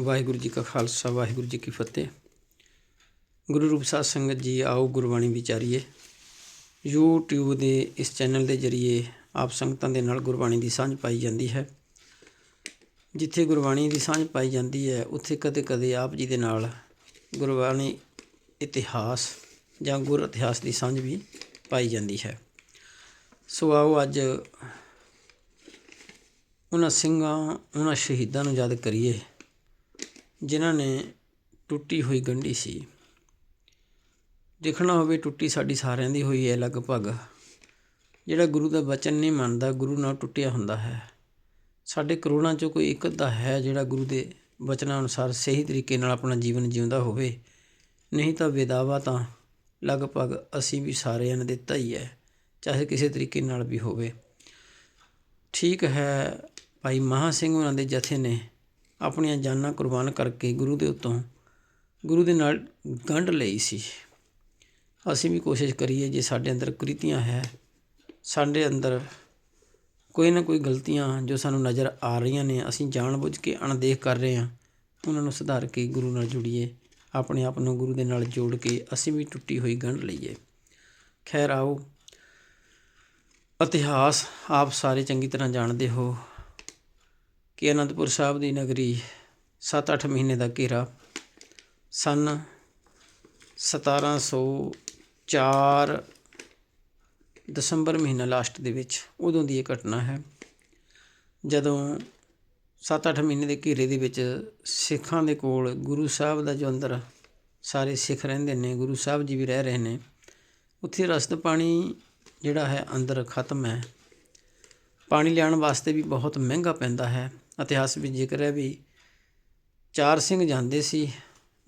ਵਾਹਿਗੁਰੂ ਜੀ ਕਾ ਖਾਲਸਾ, ਵਾਹਿਗੁਰੂ ਜੀ ਕੀ ਫਤਿਹ। ਗੁਰੂ ਰੂਪ ਸਾਧ ਸੰਗਤ ਜੀ, ਆਓ ਗੁਰਬਾਣੀ ਵਿਚਾਰੀਏ। YouTube ਦੇ ਇਸ ਚੈਨਲ ਦੇ ਜਰੀਏ ਆਪ ਸੰਗਤਾਂ ਦੇ ਨਾਲ ਗੁਰਬਾਣੀ ਦੀ ਸਾਂਝ ਪਾਈ ਜਾਂਦੀ ਹੈ। ਜਿੱਥੇ ਗੁਰਬਾਣੀ ਦੀ ਸਾਂਝ ਪਾਈ ਜਾਂਦੀ ਹੈ, ਉੱਥੇ ਕਦੇ-ਕਦੇ ਆਪ ਜੀ ਦੇ ਨਾਲ ਗੁਰਬਾਣੀ ਇਤਿਹਾਸ ਜਾਂ ਗੁਰ ਇਤਿਹਾਸ ਦੀ ਸਾਂਝ ਵੀ ਪਾਈ ਜਾਂਦੀ ਹੈ। ਸੋ ਆਓ ਅੱਜ ਉਹਨਾਂ ਸਿੰਘਾਂ, ਉਹਨਾਂ ਸ਼ਹੀਦਾਂ ਨੂੰ ਯਾਦ ਕਰੀਏ। ਜਿਨ੍ਹਾਂ ਨੇ ਟੁੱਟੀ ਹੋਈ ਗੰਢੀ ਸੀ। ਦੇਖਣਾ ਹੋਵੇ ਟੁੱਟੀ ਸਾਡੀ ਸਾਰਿਆਂ ਦੀ ਹੋਈ ਹੈ ਲਗਭਗ। ਜਿਹੜਾ ਗੁਰੂ ਦਾ ਵਚਨ ਨਹੀਂ ਮੰਨਦਾ, ਗੁਰੂ ਨਾਲ ਟੁੱਟਿਆ ਹੁੰਦਾ ਹੈ। ਸਾਡੇ ਕਰੋੜਾਂ ਚੋਂ ਕੋਈ ਇੱਕ ਅੱਧਾ ਹੈ ਜਿਹੜਾ ਗੁਰੂ ਦੇ ਵਚਨਾਂ ਅਨੁਸਾਰ ਸਹੀ ਤਰੀਕੇ ਨਾਲ ਆਪਣਾ ਜੀਵਨ ਜਿਉਂਦਾ ਹੋਵੇ। ਨਹੀਂ ਤਾਂ ਵਿਦਾਵਾ ਤਾਂ ਲਗਭਗ ਅਸੀਂ ਵੀ ਸਾਰਿਆਂ ਨੇ ਦਿੱਤਾ ਹੀ ਹੈ, ਚਾਹੇ ਕਿਸੇ ਤਰੀਕੇ ਨਾਲ ਵੀ ਹੋਵੇ। ਠੀਕ ਹੈ, ਭਾਈ ਮਹਾ ਸਿੰਘ ਉਹਨਾਂ ਦੇ ਜਥੇ ਨੇ ਆਪਣੀਆਂ ਜਾਨਾਂ ਕੁਰਬਾਨ ਕਰਕੇ ਗੁਰੂ ਦੇ ਉੱਤੋਂ, ਗੁਰੂ ਦੇ ਨਾਲ ਗੰਢ ਲਈ ਸੀ। ਅਸੀਂ ਵੀ ਕੋਸ਼ਿਸ਼ ਕਰੀਏ ਜੇ ਸਾਡੇ ਅੰਦਰ ਕ੍ਰਿਤੀਆਂ ਹੈ, ਸਾਡੇ ਅੰਦਰ ਕੋਈ ਨਾ ਕੋਈ ਗਲਤੀਆਂ ਜੋ ਸਾਨੂੰ ਨਜ਼ਰ ਆ ਰਹੀਆਂ ਨੇ, ਅਸੀਂ ਜਾਣਬੁੱਝ ਕੇ ਅਣਦੇਖ ਕਰ ਰਹੇ ਹਾਂ, ਉਹਨਾਂ ਨੂੰ ਸੁਧਾਰ ਕੇ ਗੁਰੂ ਨਾਲ ਜੁੜੀਏ, ਆਪਣੇ ਆਪ ਨੂੰ ਗੁਰੂ ਦੇ ਨਾਲ ਜੋੜ ਕੇ ਅਸੀਂ ਵੀ ਟੁੱਟੀ ਹੋਈ ਗੰਢ ਲਈਏ। ਖੈਰ ਆਓ, ਇਤਿਹਾਸ ਆਪ ਸਾਰੇ ਚੰਗੀ ਤਰ੍ਹਾਂ ਜਾਣਦੇ ਹੋ। ਕਿ ਅਨੰਦਪੁਰ ਸਾਹਿਬ ਦੀ ਨਗਰੀ 7-8 ਮਹੀਨੇ ਦਾ ਘੇਰਾ ਸਨ 1704 ਦਸੰਬਰ ਮਹੀਨਾ ਲਾਸਟ ਦੇ ਵਿੱਚ ਉਦੋਂ ਦੀ ਇਹ ਘਟਨਾ ਹੈ। ਜਦੋਂ 7-8 ਮਹੀਨੇ ਦੇ ਘੇਰੇ ਦੇ ਵਿੱਚ ਸਿੱਖਾਂ ਦੇ ਕੋਲ ਗੁਰੂ ਸਾਹਿਬ ਦਾ ਜੋ ਅੰਦਰ ਸਾਰੇ ਸਿੱਖ ਰਹਿੰਦੇ ਨੇ, ਗੁਰੂ ਸਾਹਿਬ ਜੀ ਵੀ ਰਹਿ ਰਹੇ ਨੇ, ਉੱਥੇ ਰਸਤ ਪਾਣੀ ਜਿਹੜਾ ਹੈ ਅੰਦਰ ਖਤਮ ਹੈ। ਪਾਣੀ ਲਿਆਉਣ ਵਾਸਤੇ ਵੀ ਬਹੁਤ ਮਹਿੰਗਾ ਪੈਂਦਾ ਹੈ। ਇਤਿਹਾਸ ਵਿੱਚ ਜ਼ਿਕਰ ਹੈ ਵੀ ਚਾਰ ਸਿੰਘ ਜਾਂਦੇ ਸੀ,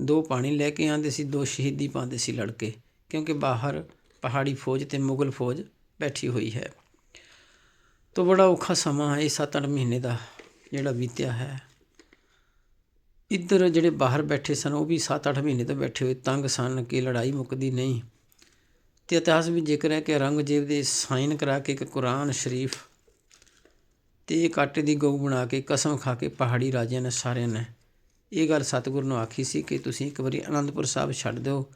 ਦੋ ਪਾਣੀ ਲੈ ਕੇ ਆਉਂਦੇ ਸੀ, ਦੋ ਸ਼ਹੀਦੀ ਪਾਉਂਦੇ ਸੀ ਲੜਕੇ, ਕਿਉਂਕਿ ਬਾਹਰ ਪਹਾੜੀ ਫੌਜ ਤੇ ਮੁਗਲ ਫੌਜ ਬੈਠੀ ਹੋਈ ਹੈ। ਤੋਂ ਬੜਾ ਔਖਾ ਸਮਾਂ ਹੈ, ਇਹ 7-8 ਮਹੀਨੇ ਦਾ ਜਿਹੜਾ ਬੀਤਿਆ ਹੈ। ਇੱਧਰ ਜਿਹੜੇ ਬਾਹਰ ਬੈਠੇ ਸਨ, ਉਹ ਵੀ 7-8 ਮਹੀਨੇ ਤੋਂ ਬੈਠੇ ਹੋਏ, ਤੰਗ ਸਨ ਕਿ ਲੜਾਈ ਮੁੱਕਦੀ ਨਹੀਂ। ਤੇ ਇਤਿਹਾਸ ਵਿੱਚ ਜ਼ਿਕਰ ਹੈ ਕਿ ਔਰੰਗਜ਼ੇਬ ਦੇ ਸਾਈਨ ਕਰਾ ਕੇ ਇੱਕ ਕੁਰਾਨ ਸ਼ਰੀਫ ਤੇ ਇਹ ਆਟੇ ਦੀ ਗਊ ਬਣਾ ਕੇ ਕਸਮ ਖਾ ਕੇ ਪਹਾੜੀ ਰਾਜਿਆਂ ਨੇ ਸਾਰਿਆਂ ਨੇ। ਇਹ ਗੱਲ ਸਤਿਗੁਰ ਨੂੰ ਆਖੀ ਸੀ ਕਿ ਤੁਸੀਂ ਇੱਕ ਵਾਰੀ ਅਨੰਦਪੁਰ ਸਾਹਿਬ ਛੱਡ ਦਿਓ,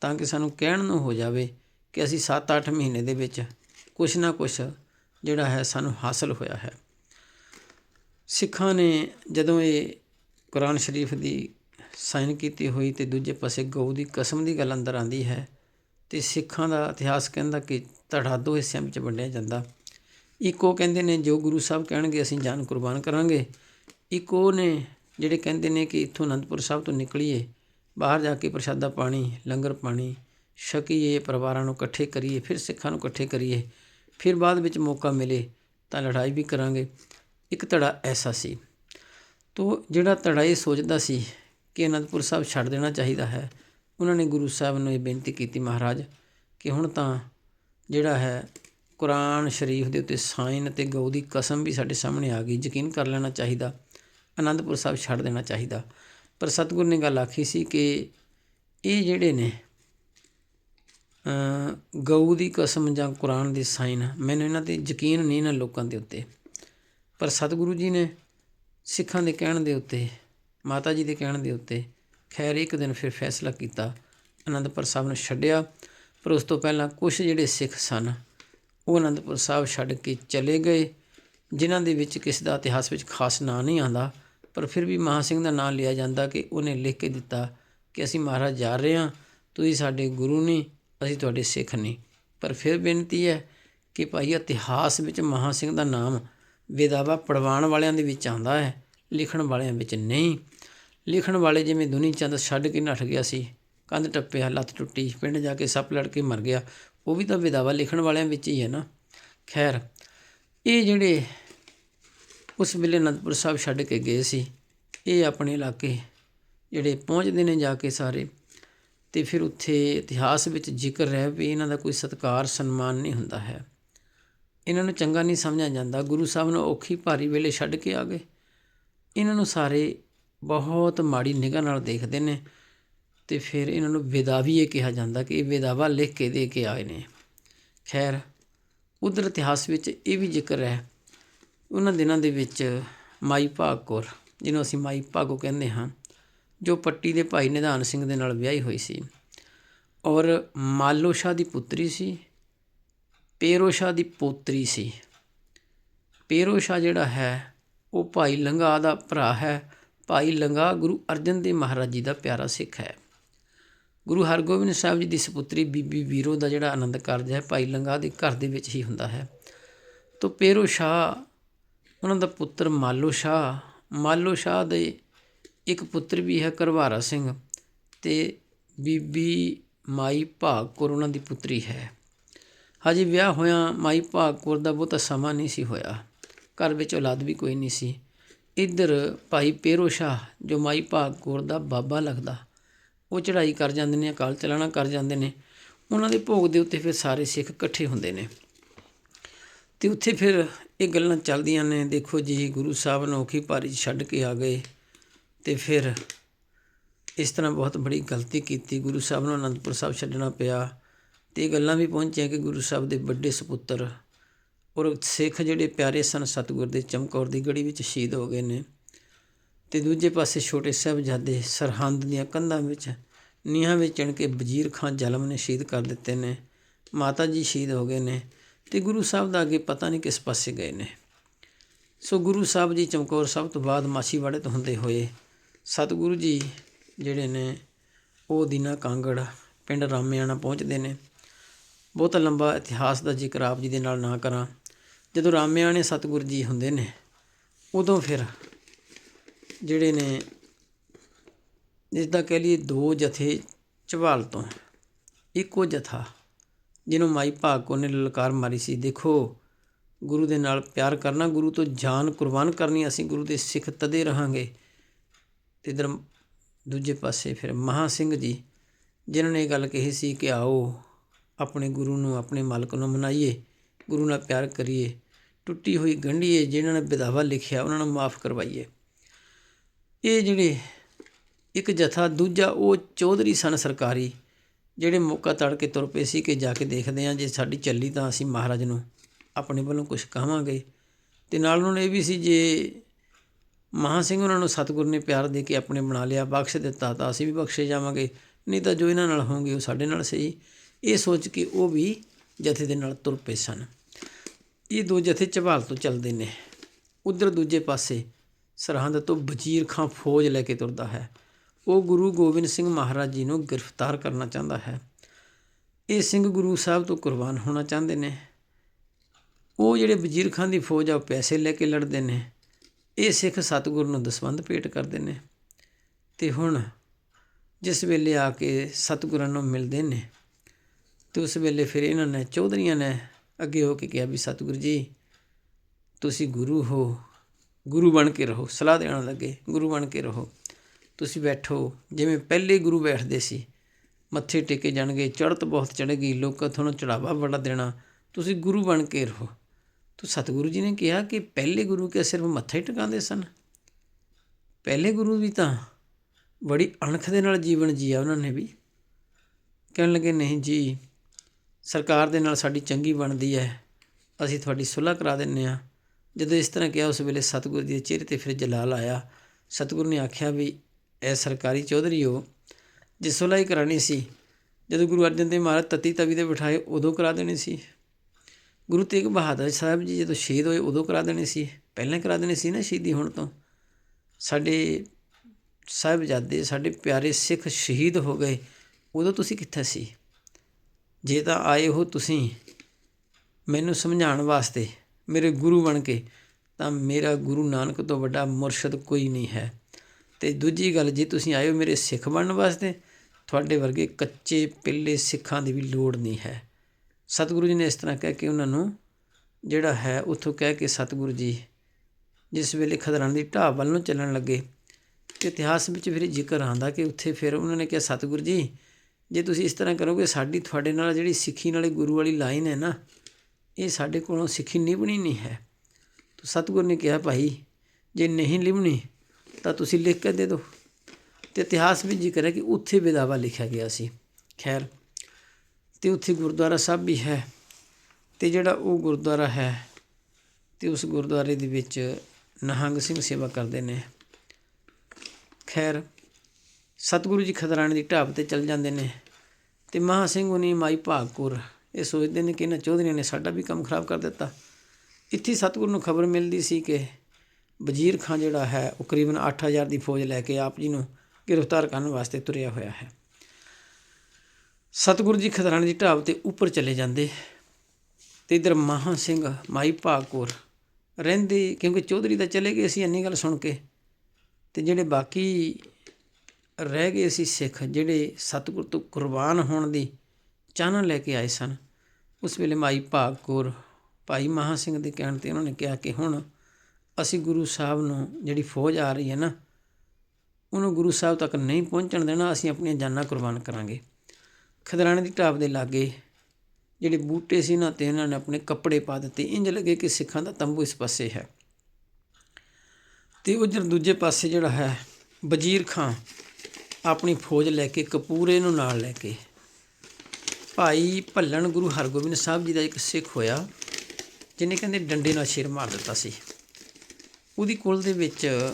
ਤਾਂ ਕਿ ਸਾਨੂੰ ਕਹਿਣ ਨੂੰ ਹੋ ਜਾਵੇ ਕਿ ਅਸੀਂ 7-8 ਮਹੀਨੇ ਦੇ ਵਿੱਚ ਕੁਛ ਨਾ ਕੁਛ ਜਿਹੜਾ ਹੈ ਸਾਨੂੰ ਹਾਸਲ ਹੋਇਆ ਹੈ। ਸਿੱਖਾਂ ਨੇ ਜਦੋਂ ਇਹ ਕੁਰਾਨ ਸ਼ਰੀਫ ਦੀ ਸਾਈਨ ਕੀਤੀ ਹੋਈ ਤੇ ਦੂਜੇ ਪਾਸੇ ਗਊ ਦੀ ਕਸਮ ਦੀ ਗੱਲ ਅੰਦਰ ਆਂਦੀ ਹੈ ਤੇ ਸਿੱਖਾਂ ਦਾ ਇਤਿਹਾਸ ਕਹਿੰਦਾ ਕਿ ਧੜਾ ਦੋ ਹਿੱਸਿਆਂ ਵਿੱਚ ਵੰਡਿਆ ਜਾਂਦਾ। ਇੱਕ ਉਹ ਕਹਿੰਦੇ ਨੇ ਜੋ ਗੁਰੂ ਸਾਹਿਬ ਕਹਿਣਗੇ, ਅਸੀਂ ਜਾਨ ਕੁਰਬਾਨ ਕਰਾਂਗੇ। ਇੱਕ ਉਹ ਨੇ ਜਿਹੜੇ ਕਹਿੰਦੇ ਨੇ ਕਿ ਇੱਥੋਂ ਅਨੰਦਪੁਰ ਸਾਹਿਬ ਤੋਂ ਨਿਕਲੀਏ, ਬਾਹਰ ਜਾ ਕੇ ਪ੍ਰਸ਼ਾਦਾ ਪਾਣੀ, ਲੰਗਰ ਪਾਣੀ, ਛਕੀਏ, ਪਰਿਵਾਰਾਂ ਨੂੰ ਇਕੱਠੇ ਕਰੀਏ, ਫਿਰ ਸਿੱਖਾਂ ਨੂੰ ਇਕੱਠੇ ਕਰੀਏ, ਫਿਰ ਬਾਅਦ ਵਿੱਚ ਮੌਕਾ ਮਿਲੇ ਤਾਂ ਲੜਾਈ ਵੀ ਕਰਾਂਗੇ। ਇੱਕ ਧੜਾ ਐਸਾ ਸੀ, ਤੋ ਜਿਹੜਾ ਧੜਾ ਇਹ ਸੋਚਦਾ ਸੀ ਕਿ ਅਨੰਦਪੁਰ ਸਾਹਿਬ ਛੱਡ ਦੇਣਾ ਚਾਹੀਦਾ ਹੈ, ਉਹਨਾਂ ਨੇ ਗੁਰੂ ਸਾਹਿਬ ਨੂੰ ਇਹ ਬੇਨਤੀ ਕੀਤੀ ਮਹਾਰਾਜ ਕਿ ਹੁਣ ਤਾਂ ਜਿਹੜਾ ਹੈ ਕੁਰਾਨ ਸ਼ਰੀਫ ਦੇ ਉੱਤੇ ਸਾਈਨ ਅਤੇ ਗਊ ਦੀ ਕਸਮ ਵੀ ਸਾਡੇ ਸਾਹਮਣੇ ਆ ਗਈ। ਯਕੀਨ ਕਰ ਲੈਣਾ ਚਾਹੀਦਾ। ਅਨੰਦਪੁਰ ਸਾਹਿਬ ਛੱਡ ਦੇਣਾ ਚਾਹੀਦਾ। ਪਰ ਸਤਿਗੁਰ ਨੇ ਗੱਲ ਆਖੀ ਸੀ ਕਿ ਇਹ ਜਿਹੜੇ ਨੇ ਗਊ ਦੀ ਕਸਮ ਜਾਂ ਕੁਰਾਨ ਦੀ ਸਾਈਨ, ਮੈਨੂੰ ਇਹਨਾਂ ਤੇ ਯਕੀਨ ਨਹੀਂ ਇਹਨਾਂ ਲੋਕਾਂ ਦੇ ਉੱਤੇ। ਪਰ ਸਤਿਗੁਰੂ ਜੀ ਨੇ ਸਿੱਖਾਂ ਦੇ ਕਹਿਣ ਦੇ ਉੱਤੇ, ਮਾਤਾ ਜੀ ਦੇ ਕਹਿਣ ਦੇ ਉੱਤੇ ਖੈਰ ਇੱਕ ਦਿਨ ਫਿਰ ਫੈਸਲਾ ਕੀਤਾ। ਅਨੰਦਪੁਰ ਸਾਹਿਬ ਨੂੰ ਛੱਡਿਆ। ਪਰ ਉਸ ਤੋਂ ਪਹਿਲਾਂ ਕੁਝ ਜਿਹੜੇ ਸਿੱਖ ਸਨ ਉਹ ਅਨੰਦਪੁਰ ਸਾਹਿਬ ਛੱਡ ਕੇ ਚਲੇ ਗਏ, ਜਿਨ੍ਹਾਂ ਦੇ ਵਿੱਚ ਕਿਸੇ ਦਾ ਇਤਿਹਾਸ ਵਿੱਚ ਖਾਸ ਨਾਂ ਨਹੀਂ ਆਂਦਾ ਪਰ ਫਿਰ ਵੀ ਮਹਾ ਸਿੰਘ ਦਾ ਨਾਮ ਲਿਆ ਜਾਂਦਾ ਕਿ ਉਹਨੇ ਲਿਖ ਕੇ ਦਿੱਤਾ ਕਿ ਅਸੀਂ ਮਹਾਰਾਜ ਜਾ ਰਹੇ ਹਾਂ, ਤੁਸੀਂ ਸਾਡੇ ਗੁਰੂ ਨਹੀਂ ਅਸੀਂ ਤੁਹਾਡੇ ਸਿੱਖ ਨਹੀਂ ਪਰ ਫਿਰ ਬੇਨਤੀ ਹੈ ਕਿ ਭਾਈ ਇਤਿਹਾਸ ਵਿੱਚ ਮਹਾ ਸਿੰਘ ਦਾ ਨਾਮ ਵੇਦਾਵਾ ਪੜਵਾਉਣ ਵਾਲਿਆਂ ਦੇ ਵਿੱਚ ਆਂਦਾ ਹੈ, ਲਿਖਣ ਵਾਲਿਆਂ ਵਿੱਚ ਨਹੀਂ। ਲਿਖਣ ਵਾਲੇ ਜਿਵੇਂ ਦੁਨੀ ਚੰਦ ਛੱਡ ਕੇ ਨੱਠ ਗਿਆ ਸੀ, ਕੰਧ ਟੱਪਿਆ, ਲੱਤ ਟੁੱਟੀ, ਪਿੰਡ ਜਾ ਕੇ ਸੱਪ ਲੜ ਕੇ ਮਰ ਗਿਆ ਉਹ ਵੀ ਤਾਂ ਵਿਧਾਵਾ ਲਿਖਣ ਵਾਲਿਆਂ ਵਿੱਚ ਹੀ ਹੈ ਨਾ। ਖੈਰ, ਇਹ ਜਿਹੜੇ ਉਸ ਵੇਲੇ ਅਨੰਦਪੁਰ ਸਾਹਿਬ ਛੱਡ ਕੇ ਗਏ ਸੀ, ਇਹ ਆਪਣੇ ਇਲਾਕੇ ਜਿਹੜੇ ਪਹੁੰਚਦੇ ਨੇ ਜਾ ਕੇ ਸਾਰੇ ਤੇ ਫਿਰ ਉੱਥੇ ਇਤਿਹਾਸ ਵਿੱਚ ਜ਼ਿਕਰ ਰਹਿ ਵੀ ਇਹਨਾਂ ਦਾ ਕੋਈ ਸਤਕਾਰ, ਸਨਮਾਨ ਨਹੀਂ ਹੁੰਦਾ ਹੈ। ਇਹਨਾਂ ਨੂੰ ਚੰਗਾ ਨਹੀਂ ਸਮਝਿਆ ਜਾਂਦਾ। ਗੁਰੂ ਸਾਹਿਬ ਨੂੰ ਔਖੀ ਭਾਰੀ ਵੇਲੇ ਛੱਡ ਕੇ ਆ ਗਏ। ਇਹਨਾਂ ਨੂੰ ਸਾਰੇ ਬਹੁਤ ਮਾੜੀ ਨਿਗਾਹ ਨਾਲ ਦੇਖਦੇ ਨੇ। ਤੇ ਫਿਰ ਇਹਨਾਂ ਨੂੰ ਵਿਦਾਵੀ ਇਹ ਕਿਹਾ ਜਾਂਦਾ ਕਿ ਇਹ ਵੇਦਾਵਾ ਲਿਖ ਕੇ ਦੇ ਕੇ ਆਏ ਨੇ। ਖੈਰ, ਉਧਰ ਇਤਿਹਾਸ ਵਿੱਚ ਇਹ ਵੀ ਜ਼ਿਕਰ ਹੈ। ਉਹਨਾਂ ਦਿਨਾਂ ਦੇ ਵਿੱਚ ਮਾਈ ਭਾਗ ਕੌਰ, ਜਿਹਨੂੰ ਅਸੀਂ ਮਾਈ ਭਾਗੋ ਕਹਿੰਦੇ ਹਾਂ, ਜੋ ਪੱਟੀ ਦੇ ਭਾਈ ਨਿਧਾਨ ਸਿੰਘ ਦੇ ਨਾਲ ਵਿਆਹੀ ਹੋਈ ਸੀ। ਔਰ ਮਾਲੋ ਸ਼ਾਹ ਦੀ ਪੁੱਤਰੀ ਸੀ, ਪੇਰੋ ਸ਼ਾਹ ਦੀ ਪੋਤਰੀ ਸੀ। ਪੇਰੋ ਸ਼ਾਹ ਜਿਹੜਾ ਹੈ, ਉਹ ਭਾਈ ਲੰਗਾ ਦਾ ਭਰਾ ਹੈ। ਭਾਈ ਲੰਗਾ ਗੁਰੂ ਅਰਜਨ ਦੇਵ ਮਹਾਰਾਜ ਜੀ ਦਾ ਪਿਆਰਾ ਸਿੱਖ ਹੈ। ਗੁਰੂ ਹਰਗੋਬਿੰਦ ਸਾਹਿਬ ਜੀ ਦੀ ਸੁਪੁੱਤਰੀ ਬੀਬੀ ਵੀਰੋ ਦਾ ਜਿਹੜਾ ਆਨੰਦ ਕਾਰਜ ਹੈ, ਭਾਈ ਲੰਗਾ ਦੇ ਘਰ ਦੇ ਵਿੱਚ ਹੀ ਹੁੰਦਾ ਹੈ। ਤੋ ਪੇਰੋ ਸ਼ਾਹ, ਉਹਨਾਂ ਦਾ ਪੁੱਤਰ ਮਾਲੋ ਸ਼ਾਹ ਮਾਲੋ ਸ਼ਾਹ ਦੇ ਇੱਕ ਪੁੱਤਰ ਵੀ ਹੈ ਕਰਵਾਰਾ ਸਿੰਘ ਤੇ ਬੀਬੀ ਮਾਈ ਭਾਗ ਕੌਰ ਉਹਨਾਂ ਦੀ ਪੁੱਤਰੀ ਹੈ। ਹਜੇ ਵਿਆਹ ਹੋਇਆ ਮਾਈ ਭਾਗ ਕੌਰ ਦਾ ਬਹੁਤਾ ਸਮਾਂ ਨਹੀਂ ਸੀ ਹੋਇਆ। ਘਰ ਵਿੱਚ ਔਲਾਦ ਵੀ ਕੋਈ ਨਹੀਂ ਸੀ। ਇੱਧਰ ਭਾਈ ਪੇਰੋ ਸ਼ਾਹ, ਜੋ ਮਾਈ ਭਾਗ ਕੌਰ ਦਾ ਬਾਬਾ ਲੱਗਦਾ ਉਹ ਚੜ੍ਹਾਈ ਕਰ ਜਾਂਦੇ ਨੇ ਅਕਾਲ ਚਲਾਣਾ ਕਰ ਜਾਂਦੇ ਨੇ, ਉਹਨਾਂ ਦੇ ਭੋਗ ਦੇ ਉੱਤੇ ਫਿਰ ਸਾਰੇ ਸਿੱਖ ਇਕੱਠੇ ਹੁੰਦੇ ਨੇ। ਤੇ ਉੱਥੇ ਫਿਰ ਇਹ ਗੱਲਾਂ ਚੱਲਦੀਆਂ ਨੇ, ਦੇਖੋ ਜੀ, ਗੁਰੂ ਸਾਹਿਬ ਨੂੰ ਔਖੀ ਭਾਰੀ 'ਚ ਛੱਡ ਕੇ ਆ ਗਏ ਤੇ ਫਿਰ ਇਸ ਤਰ੍ਹਾਂ ਬਹੁਤ ਬੜੀ ਗਲਤੀ ਕੀਤੀ। ਗੁਰੂ ਸਾਹਿਬ ਨੂੰ ਅਨੰਦਪੁਰ ਸਾਹਿਬ ਛੱਡਣਾ ਪਿਆ ਤੇ ਇਹ ਗੱਲਾਂ ਵੀ ਪਹੁੰਚੀਆਂ ਕਿ ਗੁਰੂ ਸਾਹਿਬ ਦੇ ਵੱਡੇ ਸੁਪੁੱਤਰ ਔਰ ਸਿੱਖ ਜਿਹੜੇ ਪਿਆਰੇ ਸਨ, ਸਤਿਗੁਰ ਦੇ ਚਮਕੌਰ ਦੀ ਗੜੀ ਵਿੱਚ ਸ਼ਹੀਦ ਹੋ ਗਏ ਨੇ। ਅਤੇ ਦੂਜੇ ਪਾਸੇ ਛੋਟੇ ਸਾਹਿਬਜ਼ਾਦੇ ਸਰਹੰਦ ਦੀਆਂ ਕੰਧਾਂ ਵਿੱਚ, ਨੀਹਾਂ ਵਿੱਚ ਚਿਣ ਕੇ ਵਜ਼ੀਰ ਖਾਂ ਜਲਮ ਨੇ ਸ਼ਹੀਦ ਕਰ ਦਿੱਤੇ ਨੇ, ਮਾਤਾ ਜੀ ਸ਼ਹੀਦ ਹੋ ਗਏ ਨੇ ਅਤੇ ਗੁਰੂ ਸਾਹਿਬ ਦਾ ਅੱਗੇ ਪਤਾ ਨਹੀਂ ਕਿਸ ਪਾਸੇ ਗਏ ਨੇ। ਸੋ ਗੁਰੂ ਸਾਹਿਬ ਜੀ ਚਮਕੌਰ ਸਾਹਿਬ ਤੋਂ ਬਾਅਦ ਮਾਛੀਵਾੜੇ ਤੋਂ ਹੁੰਦੇ ਹੋਏ ਸਤਿਗੁਰੂ ਜੀ ਜਿਹੜੇ ਨੇ, ਉਹ ਦੀਨਾ ਕਾਂਗੜ ਪਿੰਡ ਰਾਮਿਆਣਾ ਪਹੁੰਚਦੇ ਨੇ। ਬਹੁਤ ਲੰਬਾ ਇਤਿਹਾਸ ਦਾ ਜ਼ਿਕਰ ਆਪ ਜੀ ਦੇ ਨਾਲ ਨਾ ਕਰਾਂ। ਜਦੋਂ ਰਾਮਿਆਣੇ ਸਤਿਗੁਰੂ ਜੀ ਹੁੰਦੇ ਨੇ, ਉਦੋਂ ਫਿਰ ਜਿਹੜੇ ਨੇ, ਜਿੱਦਾਂ ਕਹਿ ਲਈਏ ਦੋ ਜਥੇ ਝਵਾਲ ਤੋਂ ਇੱਕੋ ਜਥਾ, ਜਿਹਨੂੰ ਮਾਈ ਭਾਗ ਕੋ ਨੇ ਲਲਕਾਰ ਮਾਰੀ ਸੀ, ਦੇਖੋ, ਗੁਰੂ ਦੇ ਨਾਲ ਪਿਆਰ ਕਰਨਾ, ਗੁਰੂ ਤੋਂ ਜਾਨ ਕੁਰਬਾਨ ਕਰਨੀ, ਅਸੀਂ ਗੁਰੂ ਦੇ ਸਿੱਖ ਤਦੇ ਰਹਾਂਗੇ। ਤੇ ਇਧਰ ਦੂਜੇ ਪਾਸੇ ਫਿਰ ਮਹਾ ਸਿੰਘ ਜੀ, ਜਿਨ੍ਹਾਂ ਨੇ ਇਹ ਗੱਲ ਕਹੀ ਸੀ ਕਿ ਆਓ, ਆਪਣੇ ਗੁਰੂ ਨੂੰ, ਆਪਣੇ ਮਾਲਕ ਨੂੰ ਮਨਾਈਏ, ਗੁਰੂ ਨਾਲ ਪਿਆਰ ਕਰੀਏ। ਟੁੱਟੀ ਹੋਈ ਗੰਢੀਏ, ਜਿਨ੍ਹਾਂ ਨੇ ਵਿਦਾਵਾ ਲਿਖਿਆ, ਉਹਨਾਂ ਨੂੰ ਮਾਫ ਕਰਵਾਈਏ। ਇਹ ਜਿਹੜੇ ਇੱਕ ਜਥਾ, ਦੂਜਾ ਉਹ ਚੌਧਰੀ ਸਨ ਸਰਕਾਰੀ, ਜਿਹੜੇ ਮੌਕਾ ਤੜ ਕੇ ਤੁਰ ਪਏ ਸੀ ਕਿ ਜਾ ਕੇ ਦੇਖਦੇ ਹਾਂ ਜੇ ਸਾਡੀ ਚੱਲੀ ਤਾਂ ਅਸੀਂ ਮਹਾਰਾਜ ਨੂੰ ਆਪਣੇ ਵੱਲੋਂ ਕੁਝ ਕਹਾਂਗੇ। ਤੇ ਨਾਲ ਉਹਨਾਂ ਨੇ ਇਹ ਵੀ ਸੀ ਜੇ ਮਹਾ ਸਿੰਘ ਉਹਨਾਂ ਨੂੰ ਸਤਿਗੁਰ ਨੇ ਪਿਆਰ ਦੇ ਕੇ ਆਪਣੇ ਬਣਾ ਲਿਆ, ਬਖਸ਼ ਦਿੱਤਾ ਤਾਂ ਅਸੀਂ ਵੀ ਬਖਸ਼ੇ ਜਾਵਾਂਗੇ, ਨਹੀਂ ਤਾਂ ਜੋ ਇਹਨਾਂ ਨਾਲ ਹੋਣਗੇ ਉਹ ਸਾਡੇ ਨਾਲ ਸਹੀ। ਇਹ ਸੋਚ ਕੇ ਉਹ ਵੀ ਜਥੇ ਦੇ ਨਾਲ ਤੁਰ ਪਏ ਸਨ। ਇਹ ਦੋ ਜਥੇ ਝਬਾਲ ਤੋਂ ਚੱਲਦੇ ਨੇ। ਉਧਰ ਦੂਜੇ ਪਾਸੇ ਸਰਹੰਦ ਤੋਂ ਵਜ਼ੀਰ ਖਾਂ ਫੌਜ ਲੈ ਕੇ ਤੁਰਦਾ ਹੈ। ਉਹ ਗੁਰੂ ਗੋਬਿੰਦ ਸਿੰਘ ਮਹਾਰਾਜ ਜੀ ਨੂੰ ਗ੍ਰਿਫਤਾਰ ਕਰਨਾ ਚਾਹੁੰਦਾ ਹੈ। ਇਹ ਸਿੰਘ ਗੁਰੂ ਸਾਹਿਬ ਤੋਂ ਕੁਰਬਾਨ ਹੋਣਾ ਚਾਹੁੰਦੇ ਨੇ। ਉਹ ਜਿਹੜੇ ਵਜ਼ੀਰ ਖਾਂ ਦੀ ਫੌਜ ਆ, ਉਹ ਪੈਸੇ ਲੈ ਕੇ ਲੜਦੇ ਨੇ। ਇਹ ਸਿੱਖ ਸਤਿਗੁਰ ਨੂੰ ਦਸਵੰਧ ਭੇਟ ਕਰਦੇ ਨੇ। ਤੇ ਹੁਣ ਜਿਸ ਵੇਲੇ ਆ ਕੇ ਸਤਿਗੁਰਾਂ ਨੂੰ ਮਿਲਦੇ ਨੇ, ਤੇ ਉਸ ਵੇਲੇ ਫਿਰ ਇਹਨਾਂ ਨੇ ਚੌਧਰੀਆਂ ਨੇ ਅੱਗੇ ਹੋ ਕੇ ਕਿਹਾ ਵੀ, ਸਤਿਗੁਰੂ ਜੀ, ਤੁਸੀਂ ਗੁਰੂ ਹੋ। ਗੁਰੂ ਬਣ ਕੇ ਰਹੋ, ਸਲਾਹ ਦੇਣ ਲੱਗੇ, ਗੁਰੂ ਬਣ ਕੇ ਰਹੋ। ਤੁਸੀਂ ਬੈਠੋ, ਜਿਵੇਂ ਪਹਿਲੇ ਗੁਰੂ ਬੈਠਦੇ ਸੀ, ਮੱਥੇ ਟੇਕੇ ਜਾਣਗੇ, ਚੜ੍ਹਤ ਬਹੁਤ ਚੜ੍ਹੇਗੀ, ਲੋਕਾਂ ਤੁਹਾਨੂੰ ਚੜਾਵਾ ਬੜਾ ਦੇਣਾ, ਤੁਸੀਂ ਗੁਰੂ ਬਣ ਕੇ ਰਹੋ। ਤਾਂ ਸਤਿਗੁਰੂ ਜੀ ਨੇ ਕਿਹਾ ਕਿ ਪਹਿਲੇ ਗੁਰੂ ਕੇ ਸਿਰਫ ਮੱਥਾ ਹੀ ਟਿਕਾਉਂਦੇ ਸਨ? ਪਹਿਲੇ ਗੁਰੂ ਵੀ ਤਾਂ ਬੜੀ ਅਣਖ ਦੇ ਨਾਲ ਜੀਵਨ ਜੀਆ ਉਹਨਾਂ ਨੇ ਵੀ। ਕਹਿਣ ਲੱਗੇ, ਨਹੀਂ ਜੀ, ਸਰਕਾਰ ਦੇ ਨਾਲ ਸਾਡੀ ਚੰਗੀ ਬਣਦੀ ਹੈ, ਅਸੀਂ ਤੁਹਾਡੀ ਸੁਲ੍ਹਾ ਕਰਾ ਦਿੰਨੇ ਆ ਜਦੋਂ ਇਸ ਤਰ੍ਹਾਂ ਕਿਹਾ, ਉਸ ਵੇਲੇ ਸਤਿਗੁਰੂ ਜੀ ਦੇ ਚਿਹਰੇ ਤੇ ਫਿਰ ਜਲਾਲ ਆਇਆ। ਸਤਿਗੁਰੂ ਨੇ ਆਖਿਆ ਵੀ, ਇਹ ਸਰਕਾਰੀ ਚੌਧਰੀ ਹੋ। ਜੇ ਸੁਲ੍ਹਾ ਹੀ ਕਰਾਣੀ ਸੀ, ਜਦੋਂ ਗੁਰੂ ਅਰਜਨ ਦੇਵ ਮਹਾਰਾਜ ਤਤੀ ਤਵੀ ਤੇ ਬਿਠਾਏ, ਉਦੋਂ ਕਰਾ ਦੇਣੀ ਸੀ। ਗੁਰੂ ਤੇਗ ਬਹਾਦਰ ਸਾਹਿਬ ਜੀ ਜਦੋਂ ਸ਼ਹੀਦ ਹੋਏ, ਉਦੋਂ ਕਰਾ ਦੇਣੀ ਸੀ। ਪਹਿਲਾਂ ਕਰਾ ਦੇਣੀ ਸੀ ਨਾ ਸ਼ਹੀਦੀ ਹੋਣ ਤੋਂ? ਸਾਡੇ ਸਾਹਿਬਜ਼ਾਦੇ ਸਾਡੇ ਪਿਆਰੇ ਸਿੱਖ ਸ਼ਹੀਦ ਹੋ ਗਏ, ਉਦੋਂ ਤੁਸੀਂ ਕਿੱਥੇ ਸੀ? ਜੇ ਤਾਂ ਆਏ ਹੋ ਤੁਸੀਂ ਮੈਨੂੰ ਸਮਝਾਉਣ ਵਾਸਤੇ ਮੇਰੇ ਗੁਰੂ ਬਣ ਕੇ, ਤਾਂ ਮੇਰਾ ਗੁਰੂ ਨਾਨਕ ਤੋਂ ਵੱਡਾ ਮੁਰਸ਼ਿਦ ਕੋਈ ਨਹੀਂ ਹੈ। ਅਤੇ ਦੂਜੀ ਗੱਲ, ਜੇ ਤੁਸੀਂ ਆਏ ਹੋ ਮੇਰੇ ਸਿੱਖ ਬਣਨ ਵਾਸਤੇ, ਤੁਹਾਡੇ ਵਰਗੇ ਕੱਚੇ ਪਿੱਲੇ ਸਿੱਖਾਂ ਦੀ ਵੀ ਲੋੜ ਨਹੀਂ ਹੈ। ਸਤਿਗੁਰੂ ਜੀ ਨੇ ਇਸ ਤਰ੍ਹਾਂ ਕਹਿ ਕੇ ਉਹਨਾਂ ਨੂੰ, ਜਿਹੜਾ ਹੈ ਉੱਥੋਂ ਕਹਿ ਕੇ ਸਤਿਗੁਰੂ ਜੀ, ਜਿਸ ਵੇਲੇ ਖਦਰਾਂ ਦੀ ਢਾਬ ਵੱਲ ਨੂੰ ਚੱਲਣ ਲੱਗੇ ਇਤਿਹਾਸ ਵਿੱਚ ਫਿਰ ਜ਼ਿਕਰ ਆਂਦਾ ਕਿ ਉੱਥੇ ਫਿਰ ਉਹਨਾਂ ਨੇ ਕਿਹਾ, ਸਤਿਗੁਰੂ ਜੀ, ਜੇ ਤੁਸੀਂ ਇਸ ਤਰ੍ਹਾਂ ਕਰੋਗੇ, ਸਾਡੀ ਤੁਹਾਡੇ ਨਾਲ ਜਿਹੜੀ ਸਿੱਖੀ ਨਾਲੇ ਗੁਰੂ ਵਾਲੀ ਲਾਈਨ ਹੈ ਨਾ ਇਹ ਸਾਡੇ ਕੋਲੋਂ ਸਿੱਖੀ ਨਿਭਣੀ ਨਹੀਂ ਹੈ। ਤਾਂ ਸਤਿਗੁਰ ਨੇ ਕਿਹਾ, ਭਾਈ, ਜੇ ਨਹੀਂ ਲਿਭਣੀ ਤਾਂ ਤੁਸੀਂ ਲਿਖ ਕੇ ਦੇ ਦਿਓ ਅਤੇ ਇਤਿਹਾਸ ਵਿੱਚ ਜ਼ਿਕਰ ਹੈ ਕਿ ਉੱਥੇ ਵਿਦਾਵਾ ਲਿਖਿਆ ਗਿਆ ਸੀ। ਖੈਰ ਅਤੇ ਉੱਥੇ ਗੁਰਦੁਆਰਾ ਸਾਹਿਬ ਵੀ ਹੈ ਅਤੇ ਜਿਹੜਾ ਉਹ ਗੁਰਦੁਆਰਾ ਹੈ ਅਤੇ ਉਸ ਗੁਰਦੁਆਰੇ ਦੇ ਵਿੱਚ ਨਹੰਗ ਸਿੰਘ ਸੇਵਾ ਕਰਦੇ ਨੇ। ਖੈਰ, ਸਤਿਗੁਰੂ ਜੀ ਖਦਰਾਣੇ ਦੀ ਢਾਬ ਤੇ ਚੱਲ ਜਾਂਦੇ ਨੇ ਤੇ ਮਹਾ ਸਿੰਘ ਉਨੀ ਮਾਈ ਭਾਗਪੁਰ ਇਹ ਸੋਚਦੇ ਨੇ ਕਿ ਇਹਨਾਂ ਚੌਧਰੀਆਂ ਨੇ ਸਾਡਾ ਵੀ ਕੰਮ ਖਰਾਬ ਕਰ ਦਿੱਤਾ। ਇੱਥੇ ਸਤਿਗੁਰੂ ਨੂੰ ਖਬਰ ਮਿਲਦੀ ਸੀ ਕਿ ਵਜ਼ੀਰ ਖਾਂ ਜਿਹੜਾ ਹੈ, ਉਹ ਕਰੀਬਨ 8000 ਦੀ ਫੌਜ ਲੈ ਕੇ ਆਪ ਜੀ ਨੂੰ ਗ੍ਰਿਫਤਾਰ ਕਰਨ ਵਾਸਤੇ ਤੁਰਿਆ ਹੋਇਆ ਹੈ। ਸਤਿਗੁਰੂ ਜੀ ਖਦਰਾਣੇ ਦੀ ਢਾਬ ਤੇ ਉੱਪਰ ਚਲੇ ਜਾਂਦੇ ਤੇ ਇਧਰ ਮਹਾ ਸਿੰਘ ਮਾਈ ਭਾਗਪੁਰ ਰਹਿੰਦੇ, ਕਿਉਂਕਿ ਚੌਧਰੀ ਤਾਂ ਚਲੇ ਗਏ ਸੀ, ਇੰਨੀ ਗੱਲ ਸੁਣ ਕੇ। ਤੇ ਜਿਹੜੇ ਬਾਕੀ ਰਹਿ ਗਏ ਸੀ ਸਿੱਖ, ਜਿਹੜੇ ਸਤਿਗੁਰ ਤੋਂ ਕੁਰਬਾਨ ਹੋਣ ਦੀ ਚਾਹਨਾ ਲੈ ਕੇ ਆਏ ਸਨ। ਉਸ ਵੇਲੇ ਮਾਈ ਭਾਗ ਕੌਰ ਭਾਈ ਮਹਾ ਸਿੰਘ ਦੇ ਕਹਿਣ ਤੇ ਉਹਨਾਂ ਨੇ ਕਿਹਾ ਕਿ ਹੁਣ ਅਸੀਂ ਗੁਰੂ ਸਾਹਿਬ ਨੂੰ ਜਿਹੜੀ ਫੌਜ ਆ ਰਹੀ ਹੈ ਨਾ, ਉਹਨੂੰ ਗੁਰੂ ਸਾਹਿਬ ਤੱਕ ਨਹੀਂ ਪਹੁੰਚਣ ਦੇਣਾ, ਅਸੀਂ ਆਪਣੀਆਂ ਜਾਨਾਂ ਕੁਰਬਾਨ ਕਰਾਂਗੇ। ਖਦਰਾਣੇ ਦੀ ਢਾਬ ਦੇ ਲਾਗੇ ਜਿਹੜੇ ਬੂਟੇ ਸੀ ਨਾ, ਤੇ ਇਹਨਾਂ ਨੇ ਆਪਣੇ ਕੱਪੜੇ ਪਾ ਦਿੱਤੇ। ਇੰਜ ਲੱਗੇ ਕਿ ਸਿੱਖਾਂ ਦਾ ਤੰਬੂ ਇਸ ਪਾਸੇ ਹੈ। ਤੇ ਉਧਰ ਦੂਜੇ ਪਾਸੇ ਜਿਹੜਾ ਹੈ, ਵਜ਼ੀਰ ਖਾਂ ਆਪਣੀ ਫੌਜ ਲੈ ਕੇ, ਕਪੂਰੇ ਨੂੰ ਨਾਲ ਲੈ ਕੇ ਭਾਈ ਭੱਲਣ ਗੁਰੂ ਹਰਗੋਬਿੰਦ ਸਾਹਿਬ ਜੀ ਦਾ ਇੱਕ ਸਿੱਖ ਹੋਇਆ, ਜਿਹਨੇ ਕਹਿੰਦੇ ਡੰਡੇ ਨਾਲ ਸ਼ੇਰ ਮਾਰ ਦਿੱਤਾ ਸੀ। ਉਹਦੀ ਕੁਲ ਦੇ ਵਿੱਚ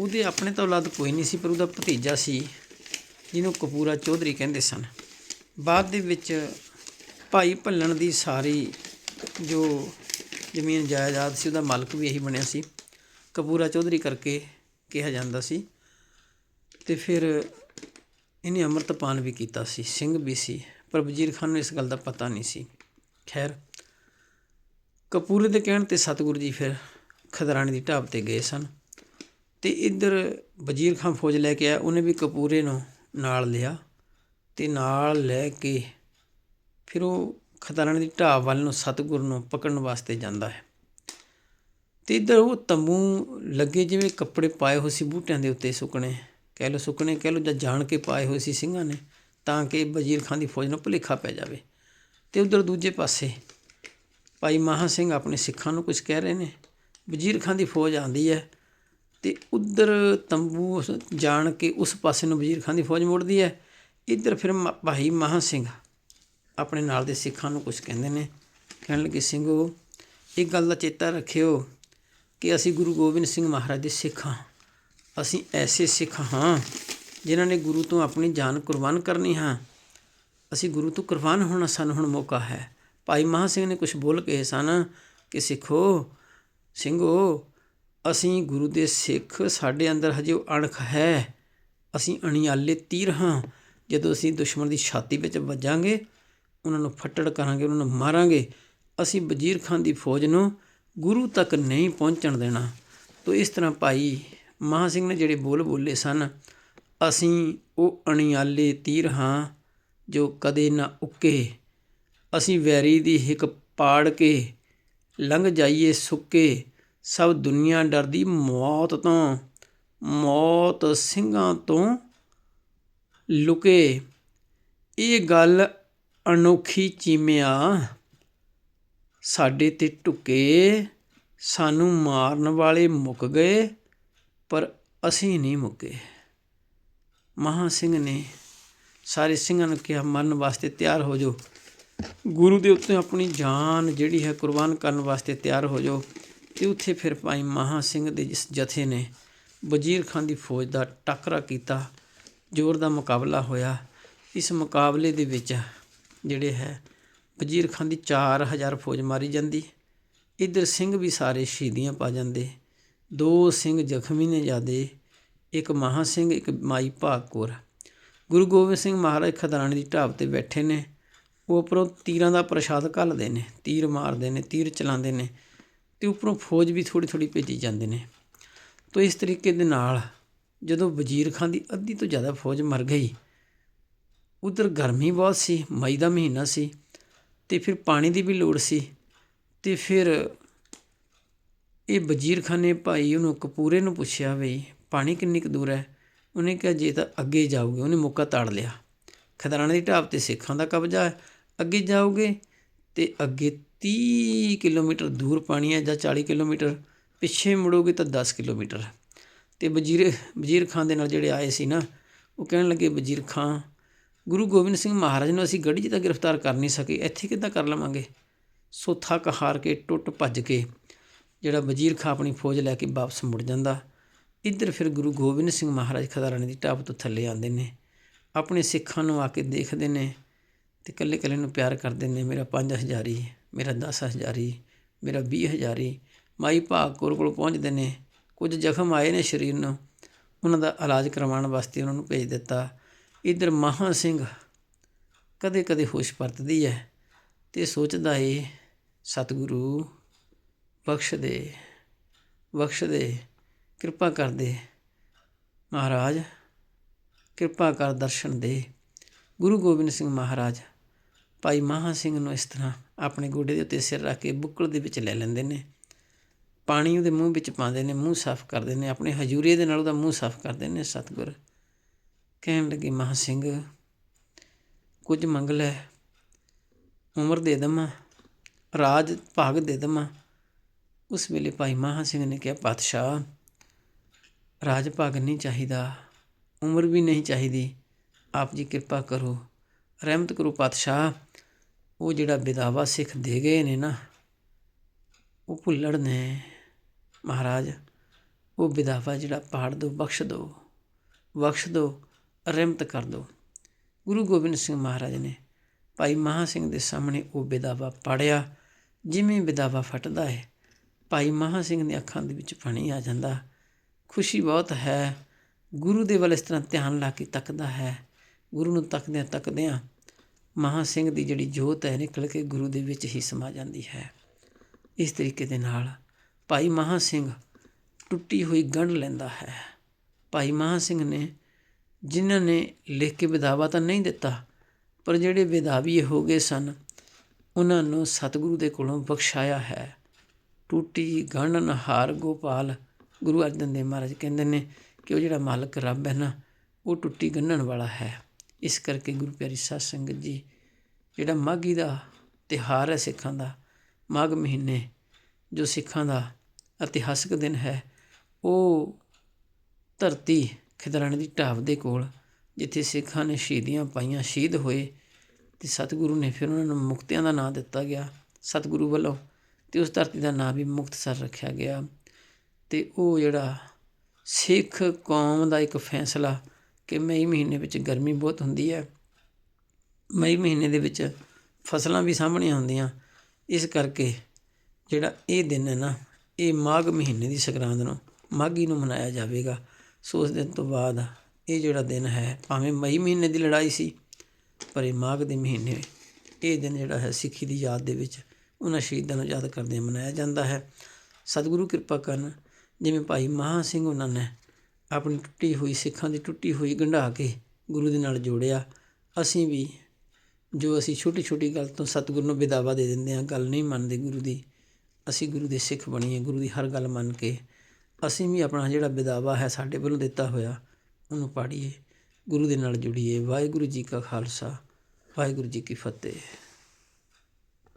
ਉਹਦੇ ਆਪਣੇ ਤਾਂ ਔਲਾਦ ਕੋਈ ਨਹੀਂ ਸੀ, ਪਰ ਉਹਦਾ ਭਤੀਜਾ ਸੀ, ਜਿਹਨੂੰ ਕਪੂਰਾ ਚੌਧਰੀ ਕਹਿੰਦੇ ਸਨ। ਬਾਅਦ ਦੇ ਵਿੱਚ ਭਾਈ ਭੱਲਣ ਦੀ ਸਾਰੀ ਜੋ ਜ਼ਮੀਨ ਜਾਇਦਾਦ ਸੀ, ਉਹਦਾ ਮਾਲਕ ਵੀ ਇਹੀ ਬਣਿਆ ਸੀ। ਕਪੂਰਾ ਚੌਧਰੀ ਕਰਕੇ ਕਿਹਾ ਜਾਂਦਾ ਸੀ। ਤੇ ਫਿਰ ਇਹਨੇ ਅੰਮ੍ਰਿਤਪਾਨ ਵੀ ਕੀਤਾ ਸੀ, ਸਿੰਘ ਵੀ ਸੀ, ਪਰ ਵਜ਼ੀਰ ਖਾਨ ਨੂੰ ਇਸ ਗੱਲ ਦਾ ਪਤਾ ਨਹੀਂ ਸੀ। ਖੈਰ, ਕਪੂਰੇ ਦੇ ਕਹਿਣ ਤੇ ਸਤਿਗੁਰੂ ਜੀ ਫਿਰ ਖਦਰਾਣੇ ਦੀ ਢਾਬ ਤੇ ਗਏ ਸਨ ਤੇ ਇੱਧਰ ਵਜ਼ੀਰ ਖਾਨ ਫੌਜ ਲੈ ਕੇ ਆਇਆ, ਉਹਨੇ ਵੀ ਕਪੂਰੇ ਨੂੰ ਨਾਲ ਲਿਆ ਤੇ ਨਾਲ ਲੈ ਕੇ ਫਿਰ ਉਹ ਖਦਰਾਣੇ ਦੀ ਢਾਬ ਵੱਲ ਨੂੰ ਸਤਿਗੁਰ ਨੂੰ ਪਕੜਨ ਵਾਸਤੇ ਜਾਂਦਾ ਹੈ। ਤੇ ਇੱਧਰ ਉਹ ਤੰਬੂ ਲੱਗੇ ਜਿਵੇਂ ਕੱਪੜੇ ਪਾਏ ਹੋਏ ਸੀ ਬੂਟਿਆਂ ਦੇ ਉੱਤੇ ਸੁੱਕਣੇ। ਕਹਿ ਲਓ ਸੁੱਕਣੇ ਕਹਿ ਲਓ ਜਾਂ ਜਾਣ ਕੇ ਪਾਏ ਹੋਏ ਸੀ ਸਿੰਘਾਂ ਨੇ, ਤਾਂ ਕਿ ਵਜ਼ੀਰ ਖਾਨ ਦੀ ਫੌਜ ਨੂੰ ਭੁਲੇਖਾ ਪੈ ਜਾਵੇ। ਤੇ ਉਧਰ ਦੂਜੇ ਪਾਸੇ ਭਾਈ ਮਹਾ ਸਿੰਘ ਆਪਣੇ ਸਿੱਖਾਂ ਨੂੰ ਕੁਝ ਕਹਿ ਰਹੇ ਨੇ, ਵਜ਼ੀਰ ਖਾਨ ਦੀ ਫੌਜ ਆਂਦੀ ਹੈ ਤੇ ਉਧਰ ਤੰਬੂ ਜਾਣ ਕੇ ਉਸ ਪਾਸੇ ਨੂੰ ਵਜ਼ੀਰ ਖਾਨ ਦੀ ਫੌਜ ਮੁੜਦੀ ਹੈ। ਇੱਧਰ ਫਿਰ ਮ- ਭਾਈ ਮਹਾ ਸਿੰਘ ਆਪਣੇ ਨਾਲ ਦੇ ਸਿੱਖਾਂ ਨੂੰ ਕੁਝ ਕਹਿੰਦੇ ਨੇ। ਕਹਿਣ ਲੱਗੇ, ਸਿੰਘੋ ਇੱਕ ਗੱਲ ਦਾ ਚੇਤਾ ਰੱਖਿਓ ਕਿ ਅਸੀਂ ਗੁਰੂ ਗੋਬਿੰਦ ਸਿੰਘ ਮਹਾਰਾਜ ਦੇ ਸਿੱਖ ਹਾਂ। ਅਸੀਂ ਐਸੇ ਸਿੱਖ ਹਾਂ, ਜਿਨ੍ਹਾਂ ਨੇ ਗੁਰੂ ਤੋਂ ਆਪਣੀ ਜਾਨ ਕੁਰਬਾਨ ਕਰਨੀ ਹਾਂ। ਅਸੀਂ ਗੁਰੂ ਤੋਂ ਕੁਰਬਾਨ ਹੋਣਾ ਸਾਨੂੰ ਹੁਣ ਮੌਕਾ ਹੈ। ਭਾਈ ਮਹਾ ਸਿੰਘ ਨੇ ਕੁਝ ਬੋਲ ਕੇ ਸਨ ਕਿ ਸਿੱਖੋ, ਸਿੰਘੋ, ਅਸੀਂ ਗੁਰੂ ਦੇ ਸਿੱਖ ਸਾਡੇ ਅੰਦਰ ਹਜੇ ਉਹ ਅਣਖ ਹੈ। ਅਸੀਂ ਅਣਿਆਲੇ ਤੀਰ ਹਾਂ। ਜਦੋਂ ਅਸੀਂ ਦੁਸ਼ਮਣ ਦੀ ਛਾਤੀ ਵਿੱਚ ਵੱਜਾਂਗੇ, ਉਹਨਾਂ ਨੂੰ ਫੱਟੜ ਕਰਾਂਗੇ, ਉਹਨਾਂ ਨੂੰ ਮਾਰਾਂਗੇ, ਅਸੀਂ ਵਜ਼ੀਰ ਖਾਨ ਦੀ ਫੌਜ ਨੂੰ ਗੁਰੂ ਤੱਕ ਨਹੀਂ ਪਹੁੰਚਣ ਦੇਣਾ। ਤੋ ਇਸ ਤਰ੍ਹਾਂ ਭਾਈ ਮਹਾਂ ਸਿੰਘ ਨੇ ਜਿਹੜੇ ਬੋਲ ਬੋਲੇ ਸਨ, ਅਸੀਂ ਉਹ ਅਣਿਆਲੇ ਤੀਰ ਹਾਂ ਜੋ ਕਦੇ ਨਾ ਉੱਕੇ। ਅਸੀਂ ਵੈਰੀ ਦੀ ਹਿੱਕ ਪਾੜ ਕੇ ਲੰਘ ਜਾਈਏ ਸੁੱਕੇ। ਸਭ ਦੁਨੀਆ ਡਰਦੀ ਮੌਤ ਤੋਂ। ਮੌਤ ਸਿੰਘਾਂ ਤੋਂ ਲੁਕੇ। ਇਹ ਗੱਲ ਅਨੋਖੀ ਚੀਮਿਆ। ਸਾਡੇ ਤੇ ਟੁਕੇ ਸਾਨੂੰ ਮਾਰਨ ਵਾਲੇ ਮੁੱਕ ਗਏ। ਪਰ ਅਸੀਂ ਨਹੀਂ ਮੁੱਕੇ। ਮਹਾਂ ਸਿੰਘ ਨੇ ਸਾਰੇ ਸਿੰਘਾਂ ਨੂੰ ਕਿਹਾ, ਮਰਨ ਵਾਸਤੇ ਤਿਆਰ ਹੋ ਜਾਓ। ਗੁਰੂ ਦੇ ਉੱਤੇ ਆਪਣੀ ਜਾਨ ਜਿਹੜੀ ਹੈ ਕੁਰਬਾਨ ਕਰਨ ਵਾਸਤੇ ਤਿਆਰ ਹੋ ਜਾਓ। ਤੇ ਉੱਥੇ ਫਿਰ ਭਾਈ ਮਹਾ ਸਿੰਘ ਦੇ ਜਿਸ ਜਥੇ ਨੇ ਵਜ਼ੀਰ ਖਾਨ ਦੀ ਫੌਜ ਦਾ ਟੱਕਰਾ ਕੀਤਾ, ਜ਼ੋਰ ਦਾ ਮੁਕਾਬਲਾ ਹੋਇਆ। ਇਸ ਮੁਕਾਬਲੇ ਦੇ ਵਿੱਚ ਜਿਹੜੇ ਹੈ, ਵਜ਼ੀਰ ਖਾਨ ਦੀ 4000 ਫੌਜ ਮਾਰੀ ਜਾਂਦੀ। ਇੱਧਰ ਸਿੰਘ ਵੀ ਸਾਰੇ ਸ਼ਹੀਦੀਆਂ ਪਾ ਜਾਂਦੇ। ਦੋ ਸਿੰਘ ਜ਼ਖਮੀ ਨੇ ਜਾਦੇ, ਇੱਕ ਮਹਾਂ ਸਿੰਘ, ਇੱਕ ਮਾਈ ਭਾਗ ਕੌਰ। ਗੁਰੂ ਗੋਬਿੰਦ ਸਿੰਘ ਮਹਾਰਾਜ ਖਦਰਾਣੇ ਦੀ ਢਾਬ ਤੇ ਬੈਠੇ ਨੇ। ਉਹ ਉੱਪਰੋਂ ਤੀਰਾਂ ਦਾ ਪ੍ਰਸ਼ਾਦ ਘੱਲਦੇ ਨੇ, ਤੀਰ ਮਾਰਦੇ ਨੇ, ਤੀਰ ਚਲਾਉਂਦੇ ਨੇ ਤੇ ਉੱਪਰੋਂ ਫੌਜ ਵੀ ਥੋੜੀ ਥੋੜੀ ਭੇਜੀ ਜਾਂਦੇ ਨੇ। ਤੋ ਇਸ ਤਰੀਕੇ ਦੇ ਨਾਲ ਜਦੋਂ ਵਜ਼ੀਰ ਖਾਨ ਦੀ ਅੱਧੀ ਤੋਂ ਜ਼ਿਆਦਾ ਫੌਜ ਮਰ ਗਈ, ਉਧਰ ਗਰਮੀ ਬਹੁਤ ਸੀ, ਮਈ ਦਾ ਮਹੀਨਾ ਸੀ ਤੇ ਫਿਰ ਪਾਣੀ ਦੀ ਵੀ ਲੋੜ ਸੀ ਤੇ ਫਿਰ ਇਹ ਵਜ਼ੀਰ ਖਾਨ ਨੇ ਭਾਈ ਉਹਨੂੰ ਕਪੂਰੇ ਨੂੰ ਪੁੱਛਿਆ ਵੀ, ਪਾਣੀ ਕਿੰਨੀ ਕੁ ਦੂਰ ਹੈ? ਉਹਨੇ ਕਿਹਾ, ਜੇ ਤਾਂ ਅੱਗੇ ਜਾਓਗੇ। ਉਹਨੇ ਮੌਕਾ ਤਾੜ ਲਿਆ। ਖਦਰਾਣੇ ਦੀ ਢਾਬ ਤੇ ਸਿੱਖਾਂ ਦਾ ਕਬਜ਼ਾ ਹੈ। ਅੱਗੇ ਜਾਓਗੇ ਤੇ ਅੱਗੇ 30 ਕਿਲੋਮੀਟਰ ਦੂਰ ਪਾਣੀ ਹੈ ਜਾਂ 40 ਕਿਲੋਮੀਟਰ, ਪਿੱਛੇ ਮੁੜੋਗੇ ਤਾਂ 10 ਕਿਲੋਮੀਟਰ ਤੇ ਵਜ਼ੀਰ ਵਜ਼ੀਰ ਖਾਨ ਦੇ ਨਾਲ ਜਿਹੜੇ ਆਏ ਸੀ ਨਾ, ਉਹ ਕਹਿਣ ਲੱਗੇ ਵਜ਼ੀਰ ਖਾਨ ਗੁਰੂ ਗੋਬਿੰਦ ਸਿੰਘ ਮਹਾਰਾਜ ਨੂੰ ਅਸੀਂ ਗੜੀ 'ਚ ਤਾਂ ਗ੍ਰਿਫਤਾਰ ਕਰ ਨਹੀਂ ਸਕੇ, ਇੱਥੇ ਕਿੱਦਾਂ ਕਰ ਲਵਾਂਗੇ? ਸੋ ਥੱਕ ਹਾਰ ਕੇ ਟੁੱਟ ਭੱਜ ਕੇ ਜਿਹੜਾ ਵਜ਼ੀਰ ਖਾਂ ਆਪਣੀ ਫੌਜ ਲੈ ਕੇ ਵਾਪਸ ਮੁੜ ਜਾਂਦਾ, ਇੱਧਰ ਫਿਰ ਗੁਰੂ ਗੋਬਿੰਦ ਸਿੰਘ ਮਹਾਰਾਜ ਖਦਾਰਾਣੀ ਦੀ ਢਾਬ ਤੋਂ ਥੱਲੇ ਆਉਂਦੇ ਨੇ, ਆਪਣੇ ਸਿੱਖਾਂ ਨੂੰ ਆ ਕੇ ਦੇਖਦੇ ਨੇ ਅਤੇ ਇਕੱਲੇ ਇਕੱਲੇ ਨੂੰ ਪਿਆਰ ਕਰਦੇ ਨੇ, ਮੇਰਾ ਪੰਜ ਹਜ਼ਾਰੀ ਮੇਰਾ ਦਸ ਹਜ਼ਾਰੀ ਮੇਰਾ ਵੀਹ ਹਜ਼ਾਰੀ ਮਾਈ ਭਾਗ ਕੌਰ ਕੋਲ ਪਹੁੰਚਦੇ ਨੇ, ਕੁਝ ਜ਼ਖਮ ਆਏ ਨੇ ਸਰੀਰ ਨੂੰ, ਉਹਨਾਂ ਦਾ ਇਲਾਜ ਕਰਵਾਉਣ ਵਾਸਤੇ ਉਹਨਾਂ ਨੂੰ ਭੇਜ ਦਿੱਤਾ। ਇੱਧਰ ਮਹਾ ਸਿੰਘ ਕਦੇ ਕਦੇ ਹੋਸ਼ ਪਰਤਦੀ ਹੈ ਤੇ ਸੋਚਦਾ ਏ, ਸਤਿਗੁਰੂ ਬਖਸ਼ ਦੇ ਬਖਸ਼ ਦੇ ਕਿਰਪਾ ਕਰ ਦੇ ਮਹਾਰਾਜ, ਕਿਰਪਾ ਕਰ ਦਰਸ਼ਨ ਦੇ। ਗੁਰੂ ਗੋਬਿੰਦ ਸਿੰਘ ਮਹਾਰਾਜ, ਭਾਈ ਮਹਾ ਸਿੰਘ ਨੂੰ ਇਸ ਤਰ੍ਹਾਂ ਆਪਣੇ ਗੋਡੇ ਦੇ ਉੱਤੇ ਸਿਰ ਰੱਖ ਕੇ ਬੁੱਕਲ ਦੇ ਵਿੱਚ ਲੈ ਲੈਂਦੇ ਨੇ। ਪਾਣੀ ਉਹਦੇ ਮੂੰਹ ਵਿੱਚ ਪਾਉਂਦੇ ਨੇ, ਮੂੰਹ ਸਾਫ਼ ਕਰਦੇ ਨੇ, ਆਪਣੇ ਹਜੂਰੀਏ ਦੇ ਨਾਲ ਉਹਦਾ ਮੂੰਹ ਸਾਫ਼ ਕਰਦੇ ਨੇ, ਸਤਿਗੁਰ। ਕਹਿਣ ਲੱਗੇ, ਮਹਾ ਸਿੰਘ, ਕੁਝ ਮੰਗ ਲੈ, ਉਮਰ ਦੇ ਦਮਾ ਰਾਜ ਭਾਗ ਦੇ ਦਮਾ ਉਸ ਵੇਲੇ ਭਾਈ ਮਹਾਂ ਸਿੰਘ ਨੇ ਕਿਹਾ, ਪਾਤਸ਼ਾਹ, ਰਾਜ ਭਾਗ ਨਹੀਂ ਚਾਹੀਦਾ, ਉਮਰ ਵੀ ਨਹੀਂ ਚਾਹੀਦੀ। ਆਪ ਜੀ ਕਿਰਪਾ ਕਰੋ, ਰਹਿਮਤ ਕਰੋ ਪਾਤਸ਼ਾਹ। ਉਹ ਜਿਹੜਾ ਵਿਦਾਵਾ ਸਿੱਖ ਦੇ ਗਏ ਨੇ ਨਾ, ਉਹ ਭੁੱਲੜ ਨੇ। ਮਹਾਰਾਜ, ਉਹ ਵਿਦਾਵਾ ਜਿਹੜਾ ਪਾੜ ਦੋ, ਬਖਸ਼ ਦੋ ਬਖਸ਼ ਦੋ, ਰਹਿਮਤ ਕਰ ਦੋ। ਗੁਰੂ ਗੋਬਿੰਦ ਸਿੰਘ ਮਹਾਰਾਜ ਨੇ ਭਾਈ ਮਹਾ ਸਿੰਘ ਦੇ ਸਾਹਮਣੇ ਉਹ ਵਿਦਾਵਾ ਪੜਿਆ, ਜਿਵੇਂ ਵਿਦਾਵਾ ਫਟਦਾ ਹੈ। ਭਾਈ ਮਹਾ ਸਿੰਘ ਦੀਆਂ ਅੱਖਾਂ ਦੇ ਵਿੱਚ ਪਾਣੀ ਆ ਜਾਂਦਾ। ਖੁਸ਼ੀ ਬਹੁਤ ਹੈ। ਗੁਰੂ ਦੇ ਵੱਲ ਇਸ ਤਰ੍ਹਾਂ ਧਿਆਨ ਲਾ ਕੇ ਤੱਕਦਾ ਹੈ। ਗੁਰੂ ਨੂੰ ਤੱਕਦਿਆਂ ਤੱਕਦਿਆਂ ਮਹਾ ਸਿੰਘ ਦੀ ਜਿਹੜੀ ਜੋਤ ਹੈ, ਨਿਕਲ ਕੇ ਗੁਰੂ ਦੇ ਵਿੱਚ ਹੀ ਸਮਾ ਜਾਂਦੀ ਹੈ। ਇਸ ਤਰੀਕੇ ਦੇ ਨਾਲ ਭਾਈ ਮਹਾ ਸਿੰਘ ਟੁੱਟੀ ਹੋਈ ਗੰਢ ਲੈਂਦਾ ਹੈ। ਭਾਈ ਮਹਾ ਸਿੰਘ ਨੇ ਜਿਨ੍ਹਾਂ ਨੇ ਲਿਖ ਕੇ ਵਿਦਾਵਾ ਤਾਂ ਨਹੀਂ ਦਿੱਤਾ, ਪਰ ਜਿਹੜੇ ਵਿਦਾਵੀ ਹੋ ਗਏ ਸਨ, ਉਹਨਾਂ ਨੂੰ ਸਤਿਗੁਰੂ ਦੇ ਕੋਲੋਂ ਬਖਸ਼ਾਇਆ ਹੈ। ਟੂਟੀ ਗੰਢਨ ਹਾਰ ਗੋਪਾਲ। ਗੁਰੂ ਅਰਜਨ ਦੇਵ ਮਹਾਰਾਜ ਕਹਿੰਦੇ ਨੇ ਕਿ ਉਹ ਜਿਹੜਾ ਮਾਲਕ ਰੱਬ ਹੈ ਨਾ, ਉਹ ਟੁੱਟੀ ਗੰਢਣ ਵਾਲਾ ਹੈ। ਇਸ ਕਰਕੇ ਗੁਰੂ ਪਿਆਰੀ ਸਾਧ ਸੰਗਤ ਜੀ, ਜਿਹੜਾ ਮਾਘੀ ਦਾ ਤਿਹਾਰ ਹੈ ਸਿੱਖਾਂ ਦਾ, ਮਾਘ ਮਹੀਨੇ ਜੋ ਸਿੱਖਾਂ ਦਾ ਇਤਿਹਾਸਕ ਦਿਨ ਹੈ, ਉਹ ਧਰਤੀ ਖਿਦਰਾਣੇ ਦੀ ਢਾਬ ਦੇ ਕੋਲ, ਜਿੱਥੇ ਸਿੱਖਾਂ ਨੇ ਸ਼ਹੀਦੀਆਂ ਪਾਈਆਂ, ਸ਼ਹੀਦ ਹੋਏ, ਤੇ ਸਤਿਗੁਰੂ ਨੇ ਫਿਰ ਉਹਨਾਂ ਨੂੰ ਮੁਕਤਿਆਂ ਦਾ ਨਾਂ ਦਿੱਤਾ ਗਿਆ। ਸਤਿਗੁਰੂ ਵੱਲੋਂ ਅਤੇ ਉਸ ਧਰਤੀ ਦਾ ਨਾਂ ਵੀ ਮੁਕਤਸਰ ਰੱਖਿਆ ਗਿਆ। ਅਤੇ ਉਹ ਜਿਹੜਾ ਸਿੱਖ ਕੌਮ ਦਾ ਇੱਕ ਫੈਸਲਾ ਕਿ ਮਈ ਮਹੀਨੇ ਵਿੱਚ ਗਰਮੀ ਬਹੁਤ ਹੁੰਦੀ ਹੈ, ਮਈ ਮਹੀਨੇ ਦੇ ਵਿੱਚ ਫਸਲਾਂ ਵੀ ਸਾਹਮਣੇ ਆਉਂਦੀਆਂ ਇਸ ਕਰਕੇ ਜਿਹੜਾ ਇਹ ਦਿਨ ਹੈ ਨਾ, ਇਹ ਮਾਘ ਮਹੀਨੇ ਦੀ ਸੰਗਰਾਂਦ ਨੂੰ, ਮਾਘੀ ਨੂੰ ਮਨਾਇਆ ਜਾਵੇਗਾ। ਸੋ ਉਸ ਦਿਨ ਤੋਂ ਬਾਅਦ ਇਹ ਜਿਹੜਾ ਦਿਨ ਹੈ, ਭਾਵੇਂ ਮਈ ਮਹੀਨੇ ਦੀ ਲੜਾਈ ਸੀ, ਪਰ ਇਹ ਮਾਘ ਦੇ ਮਹੀਨੇ ਇਹ ਦਿਨ ਜਿਹੜਾ ਹੈ ਸਿੱਖੀ ਦੀ ਯਾਦ ਦੇ ਵਿੱਚ ਉਹਨਾਂ ਸ਼ਹੀਦਾਂ ਨੂੰ ਯਾਦ ਕਰਦਿਆਂ ਮਨਾਇਆ ਜਾਂਦਾ ਹੈ। ਸਤਿਗੁਰੂ ਕਿਰਪਾ ਕਰਨ, ਜਿਵੇਂ ਭਾਈ ਮਹਾਂ ਸਿੰਘ ਉਹਨਾਂ ਨੇ ਆਪਣੀ ਟੁੱਟੀ ਹੋਈ ਸਿੱਖਾਂ ਦੀ ਟੁੱਟੀ ਹੋਈ ਗੰਢਾ ਕੇ ਗੁਰੂ ਦੇ ਨਾਲ ਜੋੜਿਆ। ਅਸੀਂ ਵੀ ਜੋ ਅਸੀਂ ਛੋਟੀ ਛੋਟੀ ਗੱਲ ਤੋਂ ਸਤਿਗੁਰੂ ਨੂੰ ਵਿਦਾਵਾ ਦੇ ਦਿੰਦੇ ਹਾਂ, ਗੱਲ ਨਹੀਂ ਮੰਨਦੇ ਗੁਰੂ ਦੀ। ਅਸੀਂ ਗੁਰੂ ਦੇ ਸਿੱਖ ਬਣੀਏ, ਗੁਰੂ ਦੀ ਹਰ ਗੱਲ ਮੰਨ ਕੇ ਅਸੀਂ ਵੀ ਆਪਣਾ ਜਿਹੜਾ ਵਿਦਾਵਾ ਹੈ ਸਾਡੇ ਵੱਲੋਂ ਦਿੱਤਾ ਹੋਇਆ, ਉਹਨੂੰ ਪਾੜੀਏ, ਗੁਰੂ ਦੇ ਨਾਲ ਜੁੜੀਏ। ਵਾਹਿਗੁਰੂ ਜੀ ਕਾ ਖਾਲਸਾ, ਵਾਹਿਗੁਰੂ ਜੀ ਕੀ ਫਤਿਹ।